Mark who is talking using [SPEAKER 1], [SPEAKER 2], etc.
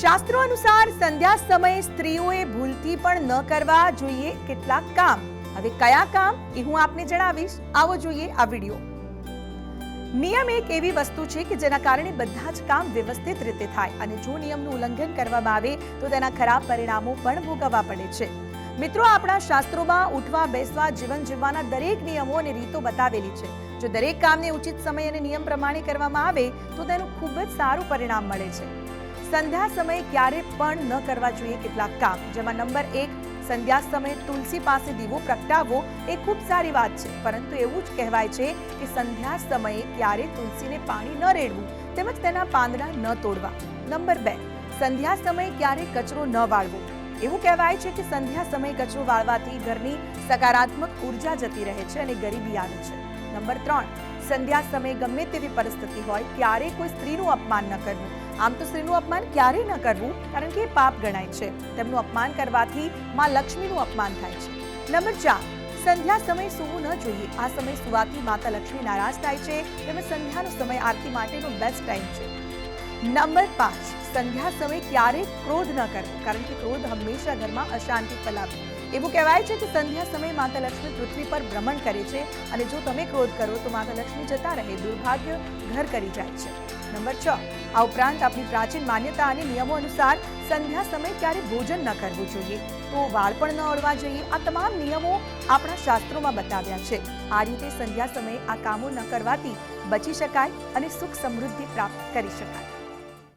[SPEAKER 1] શાસ્ત્રો અનુસાર સંધ્યા સમયે સ્ત્રીઓએ ભૂલથી પણ ન કરવા જોઈએ કેટલાક કામ. હવે કયા કામ એ હું આપને જણાવીશ. આવો જોઈએ આ વિડિયો. નિયમ એક એવી વસ્તુ છે કે જેના કારણે બધા જ કામ વ્યવસ્થિત રીતે થાય અને જો નિયમનું ઉલ્લંઘન કરવામાં આવે તો તેના ખરાબ પરિણામો પણ ભોગવવા પડે છે. મિત્રો, આપણા શાસ્ત્રોમાં ઉઠવા, બેસવા, જીવન જીવવાના દરેક નિયમો અને રીતો બતાવેલી છે. જો દરેક કામને ઉચિત સમય અને નિયમ પ્રમાણે કરવામાં આવે તો તેનું ખૂબ જ સારું પરિણામ મળે છે. સંધ્યા સમયે ક્યારે પણ ન કરવા જોઈએ કેટલાક કામ. જેમાં નંબર એક, સંધ્યા સમયે તુલસી પાસે દીવો પ્રગટાવવો એ ખૂબ સારી વાત છે. પરંતુ એવું જ કહેવાય છે કે સંધ્યા સમયે ક્યારે તુલસીને પાણી ન રેડવું તેમજ તેના પાંદડા ન તોડવા. નંબર બે, સંધ્યા સમયે ક્યારે કચરો ન વાળવો. એવું કહેવાય છે કે સંધ્યા સમયે કચરો વાળવાથી ઘરની સકારાત્મક ઊર્જા જતી રહે છે અને ગરીબી આવે છે. નંબર ત્રણ, સંધ્યા સમયે ગમે તેવી પરિસ્થિતિ હોય ત્યારે કોઈ સ્ત્રીનું અપમાન ન કરવું. આમ તો સ્ત્રીનું અપમાન ક્યારેય ન કરવું, કારણ કે એ પાપ ગણાય છે. તેમનું અપમાન કરવાથી માં લક્ષ્મીનું અપમાન થાય છે. નંબર ચાર, સંધ્યા સમય સૂવું ન જોઈએ. આ સમય સુવાથી માતા લક્ષ્મી નારાજ થાય છે. તેમજ સંધ્યાનો સમય આરતી માટેનો બેસ્ટ ટાઈમ છે. નંબર પાંચ, સંધ્યા સમય ક્યારેય ક્રોધ ન કરવો કારણ કે ક્રોધ હંમેશા ઘરમાં અશાંતિ ફેલાવે. એવું કહેવાય છે કે સંધ્યા સમયે માતા લક્ષ્મી પૃથ્વી પર ભ્રમણ કરે છે અને જો તમે ક્રોધ કરો તો માતા લક્ષ્મી જતા રહે, દુર્ભાગ્ય ઘર કરી જાય છે. નંબર છ. આ ઉપરાંત આપણી પ્રાચીન માન્યતા અને નિયમો અનુસાર સંધ્યા સમયે ક્યારે ભોજન ન કરવું જોઈએ. તો વાળ પણ ન અડવા જોઈએ. આ તમામ નિયમો આપણા શાસ્ત્રોમાં બતાવ્યા છે. આ રીતે સંધ્યા સમયે આ કામો ન કરવાથી બચી શકાય અને સુખ સમૃદ્ધિ પ્રાપ્ત કરી શકાય.